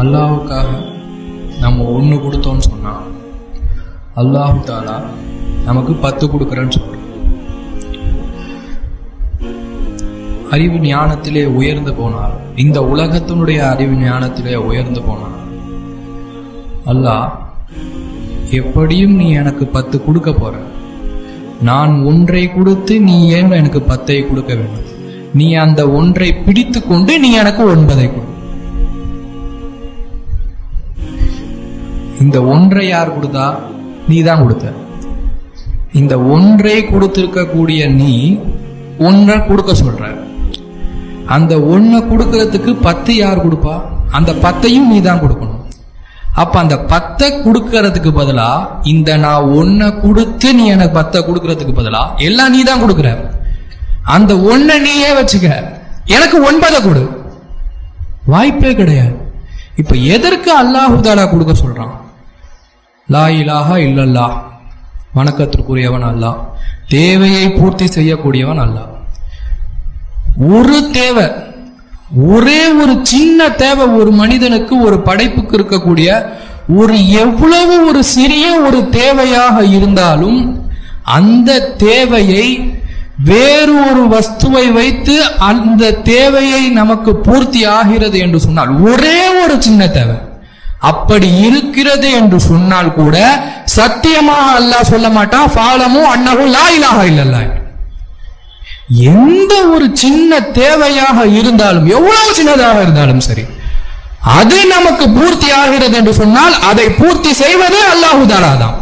அல்லாஹுக்காக நம்ம ஒன்று கொடுத்தோம்னு சொன்னால் அல்லாஹு தாலா நமக்கு பத்து கொடுக்குறேன்னு சொல்கிறோம் அறிவு ஞானத்திலே உயர்ந்து போனால் இந்த உலகத்தினுடைய அறிவு ஞானத்திலே உயர்ந்து போனால் அல்லாஹ் எப்படியும் நீ எனக்கு பத்து கொடுக்க போற. நான் ஒன்றை கொடுத்து நீ ஏன் எனக்கு பத்தை கொடுக்க வேண்டும்? நீ அந்த ஒன்றை பிடித்து கொண்டு நீ எனக்கு ஒன்பதை கொடு. இந்த ஒன்றை யார் கொடுத்தா? நீ தான் கொடுத்த. இந்த ஒன்றை கொடுத்திருக்கக்கூடிய நீ ஒன்றை கொடுக்க சொல்ற. அந்த ஒன்றை கொடுக்கறதுக்கு பத்து யார் கொடுப்பா? அந்த பத்தையும் நீ தான் கொடுக்கணும். அப்ப அந்த பத்தை கொடுக்கறதுக்கு பதிலா இந்த நான் ஒன்ன கொடுத்து நீ எனக்கு பத்தை கொடுக்கறதுக்கு பதிலா எல்லாம் நீ தான் கொடுக்குற. அந்த ஒன்ன நீயே வச்சுக்க. எனக்கு ஒன்பதை கொடு. வாய்ப்பே கிடையாது. இப்ப எதற்கு அல்லாஹுதாலா கொடுக்க சொல்றான்? லா இலாஹா இல்லல்லா வணக்கத்திற்குரியவன் அல்லா. தேவையை பூர்த்தி செய்யக்கூடியவன் அல்லா. ஒரு தேவை ஒரே ஒரு சின்ன தேவை ஒரு மனிதனுக்கு ஒரு படைப்புக்கு இருக்கக்கூடிய ஒரு எவ்வளவு ஒரு சிறிய ஒரு தேவையாக இருந்தாலும் அந்த தேவையை வேறு ஒரு வஸ்துவை வைத்து அந்த தேவையை நமக்கு பூர்த்தி ஆகிறது என்று சொன்னால் ஒரே ஒரு சின்ன தேவை. அப்படி இருக்கிறது என்று சொன்னால் கூட சத்தியமாக அல்லாஹ் சொல்ல மாட்டான் ஃபாலமும் அன்னகும் லா இலாஹா இல்லல்லா எந்த ஒரு சின்ன தேவையாக இருந்தாலும் எவ்வளவு சின்னதாக இருந்தாலும் சரி அது நமக்கு பூர்த்தி ஆகிறது என்று சொன்னால் அதை பூர்த்தி செய்வது அல்லாஹு தான்